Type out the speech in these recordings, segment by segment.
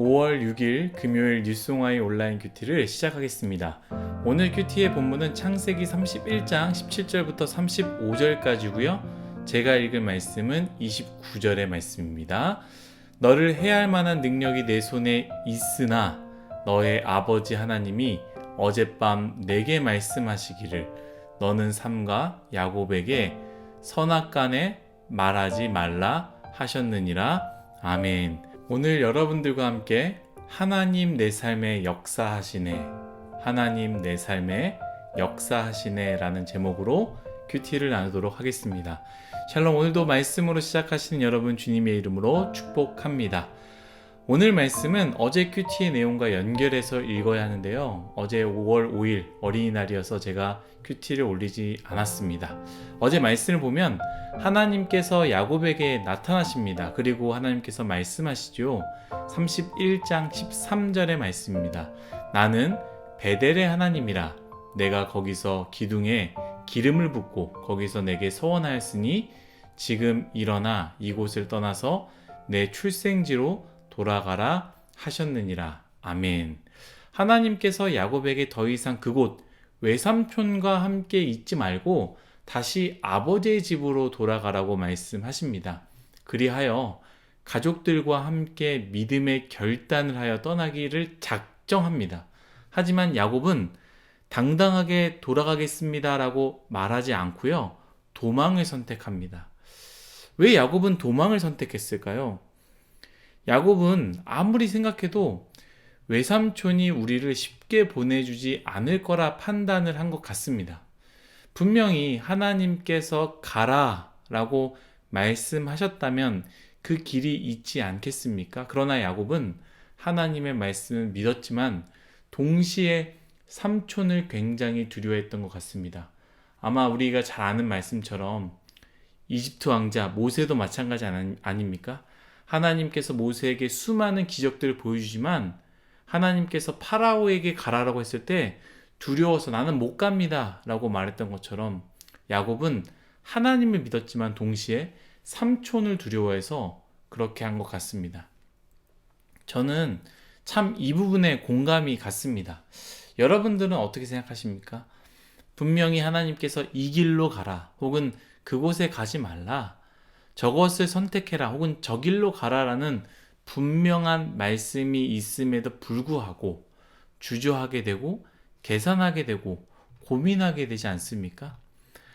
5월 6일 금요일 뉴스송아이 온라인 큐티를 시작하겠습니다. 오늘 큐티의 본문은 창세기 31장 17절부터 35절까지고요. 제가 읽을 말씀은 29절의 말씀입니다. 너를 해야 할 만한 능력이 내 손에 있으나 너의 아버지 하나님이 어젯밤 내게 말씀하시기를 너는 삼가 야곱에게 선악간에 말하지 말라 하셨느니라. 아멘. 오늘 여러분들과 함께 하나님 내 삶에 역사하시네. 하나님 내 삶에 역사하시네 라는 제목으로 큐티를 나누도록 하겠습니다. 샬롬 오늘도 말씀으로 시작하시는 여러분 주님의 이름으로 축복합니다. 오늘 말씀은 어제 큐티의 내용과 연결해서 읽어야 하는데요. 어제 5월 5일 어린이날이어서 제가 큐티를 올리지 않았습니다. 어제 말씀을 보면 하나님께서 야곱에게 나타나십니다. 그리고 하나님께서 말씀하시죠. 31장 13절의 말씀입니다. 나는 베델의 하나님이라 내가 거기서 기둥에 기름을 붓고 거기서 내게 서원하였으니 지금 일어나 이곳을 떠나서 내 출생지로 돌아가라 하셨느니라. 아멘. 하나님께서 야곱에게 더 이상 그곳 외삼촌과 함께 있지 말고 다시 아버지의 집으로 돌아가라고 말씀하십니다. 그리하여 가족들과 함께 믿음의 결단을 하여 떠나기를 작정합니다. 하지만 야곱은 당당하게 돌아가겠습니다라고 말하지 않고요. 도망을 선택합니다. 왜 야곱은 도망을 선택했을까요? 야곱은 아무리 생각해도 외삼촌이 우리를 쉽게 보내주지 않을 거라 판단을 한 것 같습니다. 분명히 하나님께서 가라 라고 말씀하셨다면 그 길이 있지 않겠습니까? 그러나 야곱은 하나님의 말씀을 믿었지만 동시에 삼촌을 굉장히 두려워했던 것 같습니다. 아마 우리가 잘 아는 말씀처럼 이집트 왕자 모세도 마찬가지 아닙니까? 하나님께서 모세에게 수많은 기적들을 보여주지만 하나님께서 파라오에게 가라라고 했을 때 두려워서 나는 못 갑니다 라고 말했던 것처럼 야곱은 하나님을 믿었지만 동시에 삼촌을 두려워해서 그렇게 한 것 같습니다. 저는 참 이 부분에 공감이 갔습니다. 여러분들은 어떻게 생각하십니까? 분명히 하나님께서 이 길로 가라 혹은 그곳에 가지 말라 저것을 선택해라 혹은 저 길로 가라라는 분명한 말씀이 있음에도 불구하고 주저하게 되고 계산하게 되고 고민하게 되지 않습니까?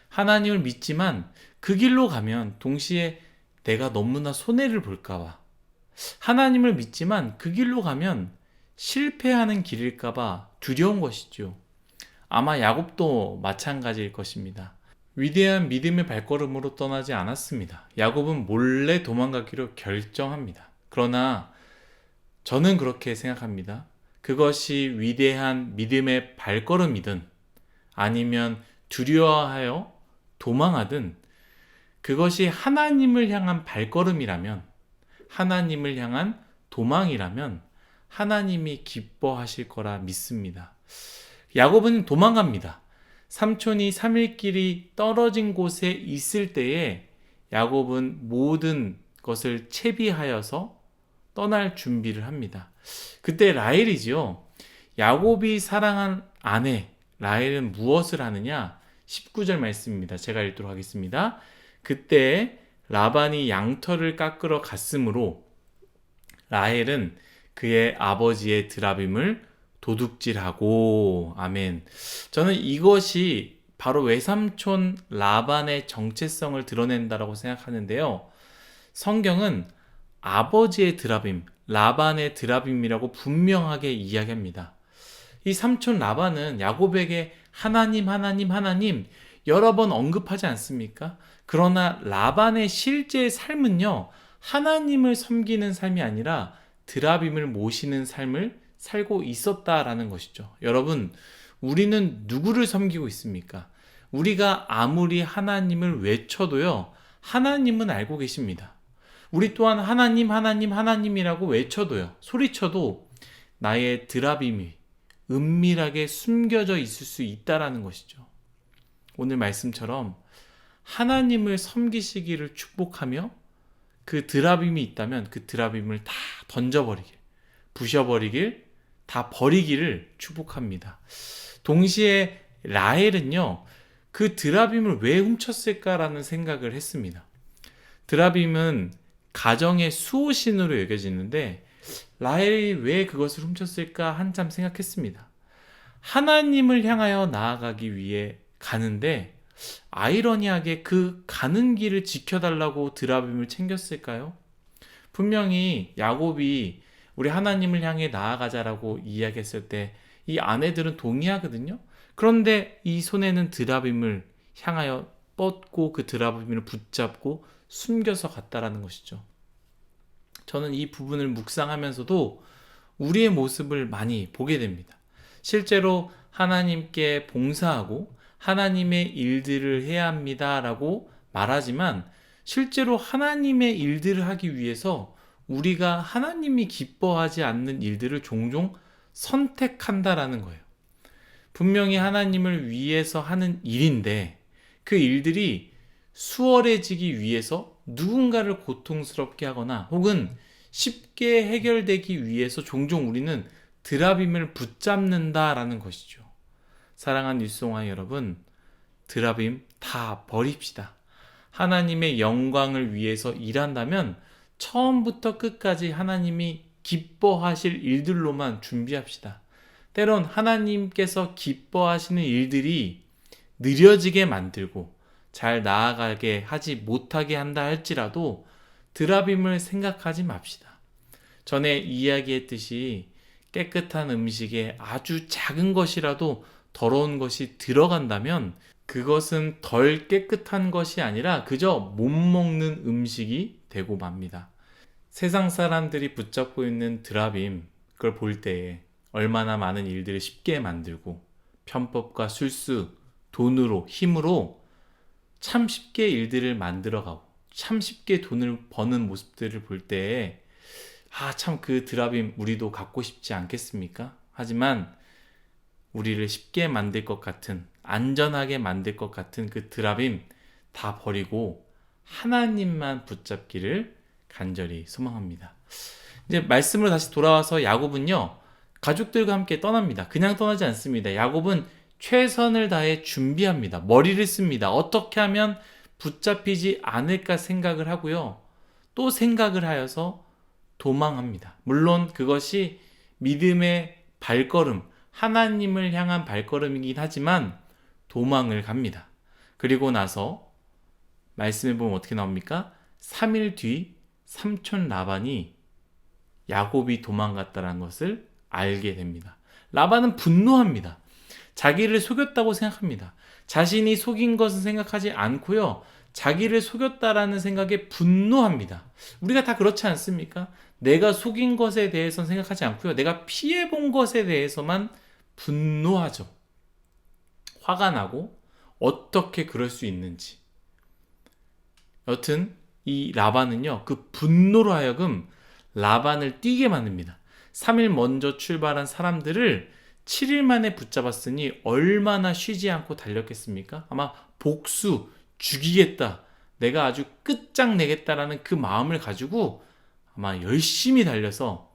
하나님을 믿지만 그 길로 가면 동시에 내가 너무나 손해를 볼까봐 하나님을 믿지만 그 길로 가면 실패하는 길일까봐 두려운 것이죠. 아마 야곱도 마찬가지일 것입니다. 위대한 믿음의 발걸음으로 떠나지 않았습니다. 야곱은 몰래 도망가기로 결정합니다. 그러나 저는 그렇게 생각합니다. 그것이 위대한 믿음의 발걸음이든 아니면 두려워하여 도망하든 그것이 하나님을 향한 발걸음이라면 하나님을 향한 도망이라면 하나님이 기뻐하실 거라 믿습니다. 야곱은 도망갑니다. 삼촌이 3일 길이 떨어진 곳에 있을 때에 야곱은 모든 것을 채비하여서 떠날 준비를 합니다. 그때 라헬이지요. 야곱이 사랑한 아내 라헬은 무엇을 하느냐? 19절 말씀입니다. 제가 읽도록 하겠습니다. 그때 라반이 양털을 깎으러 갔으므로 라헬은 그의 아버지의 드라빔을 도둑질하고 아멘. 저는 이것이 바로 외삼촌 라반의 정체성을 드러낸다라고 생각하는데요. 성경은 아버지의 드라빔, 라반의 드라빔이라고 분명하게 이야기합니다. 이 삼촌 라반은 야곱에게 하나님, 하나님, 하나님 여러 번 언급하지 않습니까? 그러나 라반의 실제 삶은요, 하나님을 섬기는 삶이 아니라 드라빔을 모시는 삶을 살고 있었다라는 것이죠. 여러분, 우리는 누구를 섬기고 있습니까? 우리가 아무리 하나님을 외쳐도요, 하나님은 알고 계십니다. 우리 또한 하나님, 하나님, 하나님이라고 외쳐도요, 소리쳐도 나의 드라빔이 은밀하게 숨겨져 있을 수 있다라는 것이죠. 오늘 말씀처럼 하나님을 섬기시기를 축복하며 그 드라빔이 있다면 그 드라빔을 다 던져버리게 부셔버리길 다 버리기를 축복합니다. 동시에 라헬은요 그 드라빔을 왜 훔쳤을까라는 생각을 했습니다. 드라빔은 가정의 수호신으로 여겨지는데 라헬이 왜 그것을 훔쳤을까 한참 생각했습니다. 하나님을 향하여 나아가기 위해 가는데 아이러니하게 그 가는 길을 지켜달라고 드라빔을 챙겼을까요? 분명히 야곱이 우리 하나님을 향해 나아가자라고 이야기했을 때 이 아내들은 동의하거든요. 그런데 이 손에는 드라빔을 향하여 뻗고 그 드라빔을 붙잡고 숨겨서 갔다라는 것이죠. 저는 이 부분을 묵상하면서도 우리의 모습을 많이 보게 됩니다. 실제로 하나님께 봉사하고 하나님의 일들을 해야 합니다라고 말하지만 실제로 하나님의 일들을 하기 위해서 우리가 하나님이 기뻐하지 않는 일들을 종종 선택한다라는 거예요. 분명히 하나님을 위해서 하는 일인데 그 일들이 수월해지기 위해서 누군가를 고통스럽게 하거나 혹은 쉽게 해결되기 위해서 종종 우리는 드라빔을 붙잡는다라는 것이죠. 사랑하는 뉴스송화 여러분, 드라빔 다 버립시다. 하나님의 영광을 위해서 일한다면 처음부터 끝까지 하나님이 기뻐하실 일들로만 준비합시다. 때론 하나님께서 기뻐하시는 일들이 느려지게 만들고 잘 나아가게 하지 못하게 한다 할지라도 드라빔을 생각하지 맙시다. 전에 이야기했듯이 깨끗한 음식에 아주 작은 것이라도 더러운 것이 들어간다면 그것은 덜 깨끗한 것이 아니라 그저 못 먹는 음식이 되고 맙니다. 세상 사람들이 붙잡고 있는 드라빔, 그걸 볼 때에 얼마나 많은 일들을 쉽게 만들고 편법과 술수, 돈으로, 힘으로 참 쉽게 일들을 만들어가고 참 쉽게 돈을 버는 모습들을 볼 때에 아, 참 그 드라빔 우리도 갖고 싶지 않겠습니까? 하지만 우리를 쉽게 만들 것 같은, 안전하게 만들 것 같은 그 드라빔 다 버리고 하나님만 붙잡기를 간절히 소망합니다. 이제 말씀으로 다시 돌아와서 야곱은요, 가족들과 함께 떠납니다. 그냥 떠나지 않습니다. 야곱은 최선을 다해 준비합니다. 머리를 씁니다. 어떻게 하면 붙잡히지 않을까 생각을 하고요. 또 생각을 하여서 도망합니다. 물론 그것이 믿음의 발걸음, 하나님을 향한 발걸음이긴 하지만 도망을 갑니다. 그리고 나서 말씀해 보면 어떻게 나옵니까? 3일 뒤 삼촌 라반이 야곱이 도망갔다는 것을 알게 됩니다. 라반은 분노합니다. 자기를 속였다고 생각합니다. 자신이 속인 것은 생각하지 않고요. 자기를 속였다라는 생각에 분노합니다. 우리가 다 그렇지 않습니까? 내가 속인 것에 대해서는 생각하지 않고요. 내가 피해 본 것에 대해서만 분노하죠. 화가 나고 어떻게 그럴 수 있는지. 여튼 이 라반은요. 그 분노로 하여금 라반을 뛰게 만듭니다. 3일 먼저 출발한 사람들을 7일 만에 붙잡았으니 얼마나 쉬지 않고 달렸겠습니까? 아마 복수, 죽이겠다, 내가 아주 끝장내겠다라는 그 마음을 가지고 아마 열심히 달려서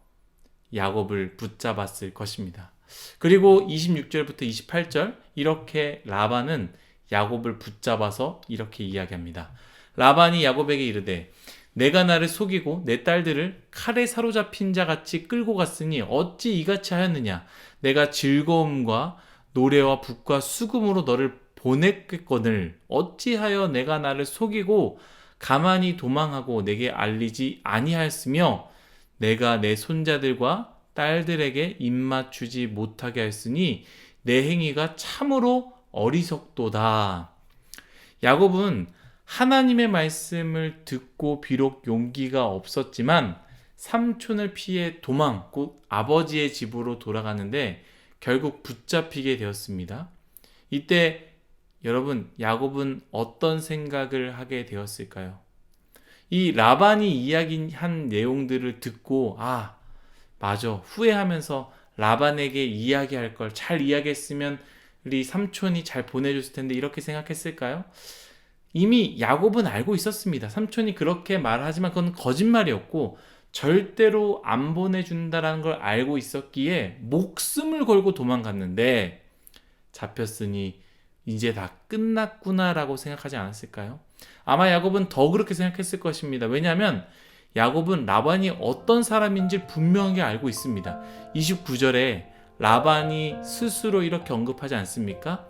야곱을 붙잡았을 것입니다. 그리고 26절부터 28절 이렇게 라반은 야곱을 붙잡아서 이렇게 이야기합니다. 라반이 야곱에게 이르되 내가 나를 속이고 내 딸들을 칼에 사로잡힌 자 같이 끌고 갔으니 어찌 이같이 하였느냐 내가 즐거움과 노래와 북과 수금으로 너를 보냈겠거늘 어찌하여 내가 나를 속이고 가만히 도망하고 내게 알리지 아니하였으며 내가 내 손자들과 딸들에게 입맞추지 못하게 하였으니 내 행위가 참으로 어리석도다. 야곱은 하나님의 말씀을 듣고 비록 용기가 없었지만 삼촌을 피해 도망, 곧 아버지의 집으로 돌아가는데 결국 붙잡히게 되었습니다. 이때 여러분, 야곱은 어떤 생각을 하게 되었을까요? 이 라반이 이야기한 내용들을 듣고, 아, 맞아. 후회하면서 라반에게 이야기할 걸 잘 이야기했으면 우리 삼촌이 잘 보내줬을 텐데 이렇게 생각했을까요? 이미 야곱은 알고 있었습니다. 삼촌이 그렇게 말하지만 그건 거짓말이었고 절대로 안 보내준다라는 걸 알고 있었기에 목숨을 걸고 도망갔는데 잡혔으니 이제 다 끝났구나라고 생각하지 않았을까요? 아마 야곱은 더 그렇게 생각했을 것입니다. 왜냐하면 야곱은 라반이 어떤 사람인지 분명히 알고 있습니다. 29절에 라반이 스스로 이렇게 언급하지 않습니까?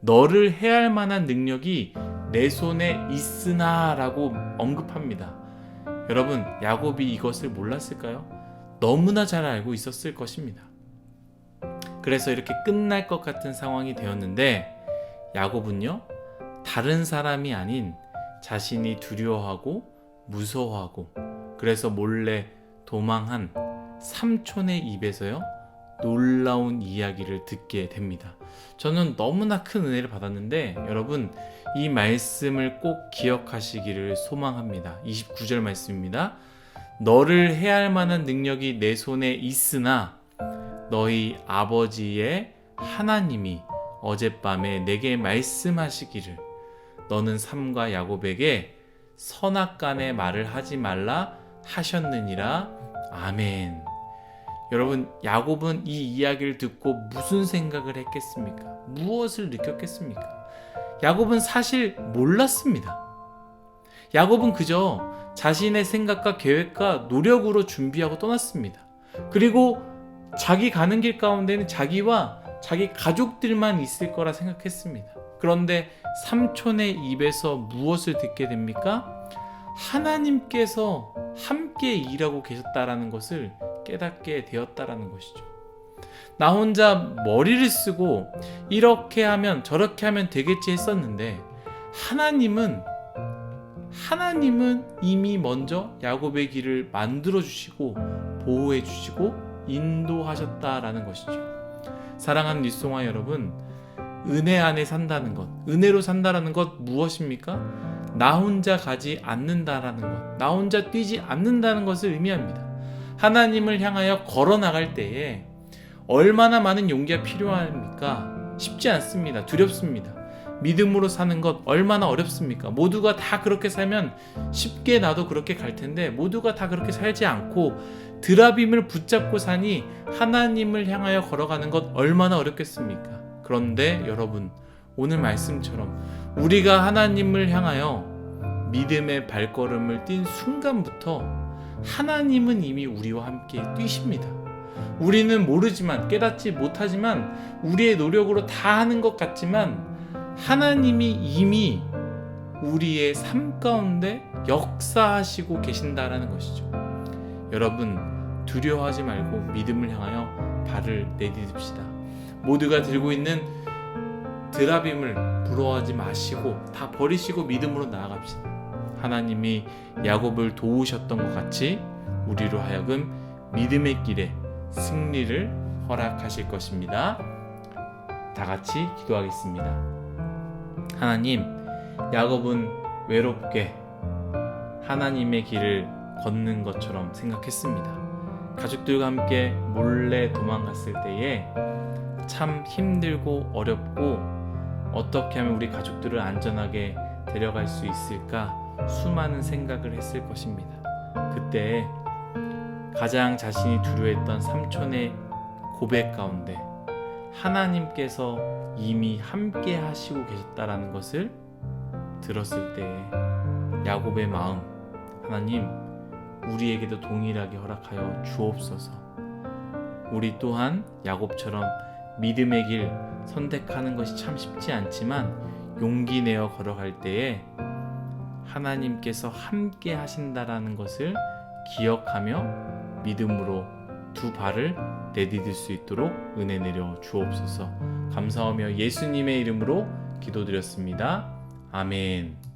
너를 해할 만한 능력이 내 손에 있으나 라고 언급합니다. 여러분, 야곱이 이것을 몰랐을까요? 너무나 잘 알고 있었을 것입니다. 그래서 이렇게 끝날 것 같은 상황이 되었는데 야곱은요, 다른 사람이 아닌 자신이 두려워하고 무서워하고 그래서 몰래 도망한 삼촌의 입에서요, 놀라운 이야기를 듣게 됩니다. 저는 너무나 큰 은혜를 받았는데 여러분 이 말씀을 꼭 기억하시기를 소망합니다. 29절 말씀입니다. 너를 해할 만한 능력이 내 손에 있으나 너희 아버지의 하나님이 어젯밤에 내게 말씀하시기를 너는 삼과 야곱에게 선악간의 말을 하지 말라 하셨느니라 아멘. 여러분 야곱은 이 이야기를 듣고 무슨 생각을 했겠습니까? 무엇을 느꼈겠습니까? 야곱은 사실 몰랐습니다. 야곱은 그저 자신의 생각과 계획과 노력으로 준비하고 떠났습니다. 그리고 자기 가는 길 가운데는 자기와 자기 가족들만 있을 거라 생각했습니다. 그런데 삼촌의 입에서 무엇을 듣게 됩니까? 하나님께서 함께 일하고 계셨다라는 것을 깨닫게 되었다라는 것이죠. 나 혼자 머리를 쓰고 이렇게 하면 저렇게 하면 되겠지 했었는데 하나님은 하나님은 이미 먼저 야곱의 길을 만들어 주시고 보호해 주시고 인도하셨다라는 것이죠. 사랑하는 뉴송화 여러분, 은혜 안에 산다는 것, 은혜로 산다라는 것 무엇입니까? 나 혼자 가지 않는다라는 것, 나 혼자 뛰지 않는다는 것을 의미합니다. 하나님을 향하여 걸어 나갈 때에 얼마나 많은 용기가 필요합니까? 쉽지 않습니다. 두렵습니다. 믿음으로 사는 것 얼마나 어렵습니까? 모두가 다 그렇게 살면 쉽게 나도 그렇게 갈 텐데 모두가 다 그렇게 살지 않고 드라빔을 붙잡고 사니 하나님을 향하여 걸어가는 것 얼마나 어렵겠습니까? 그런데 여러분 오늘 말씀처럼 우리가 하나님을 향하여 믿음의 발걸음을 뛴 순간부터 하나님은 이미 우리와 함께 뛰십니다. 우리는 모르지만 깨닫지 못하지만 우리의 노력으로 다 하는 것 같지만 하나님이 이미 우리의 삶 가운데 역사하시고 계신다라는 것이죠. 여러분 두려워하지 말고 믿음을 향하여 발을 내딛읍시다. 모두가 들고 있는 드라빔을 부러워하지 마시고 다 버리시고 믿음으로 나아갑시다. 하나님이 야곱을 도우셨던 것 같이 우리로 하여금 믿음의 길에 승리를 허락하실 것입니다. 다 같이 기도하겠습니다. 하나님, 야곱은 외롭게 하나님의 길을 걷는 것처럼 생각했습니다. 가족들과 함께 몰래 도망갔을 때에 참 힘들고 어렵고 어떻게 하면 우리 가족들을 안전하게 데려갈 수 있을까 수많은 생각을 했을 것입니다. 그때 가장 자신이 두려워했던 삼촌의 고백 가운데 하나님께서 이미 함께 하시고 계셨다라는 것을 들었을 때 야곱의 마음 하나님 우리에게도 동일하게 허락하여 주옵소서. 우리 또한 야곱처럼 믿음의 길 선택하는 것이 참 쉽지 않지만 용기 내어 걸어갈 때에 하나님께서 함께 하신다라는 것을 기억하며 믿음으로 두 발을 내디딜 수 있도록 은혜 내려 주옵소서. 감사하며 예수님의 이름으로 기도드렸습니다. 아멘.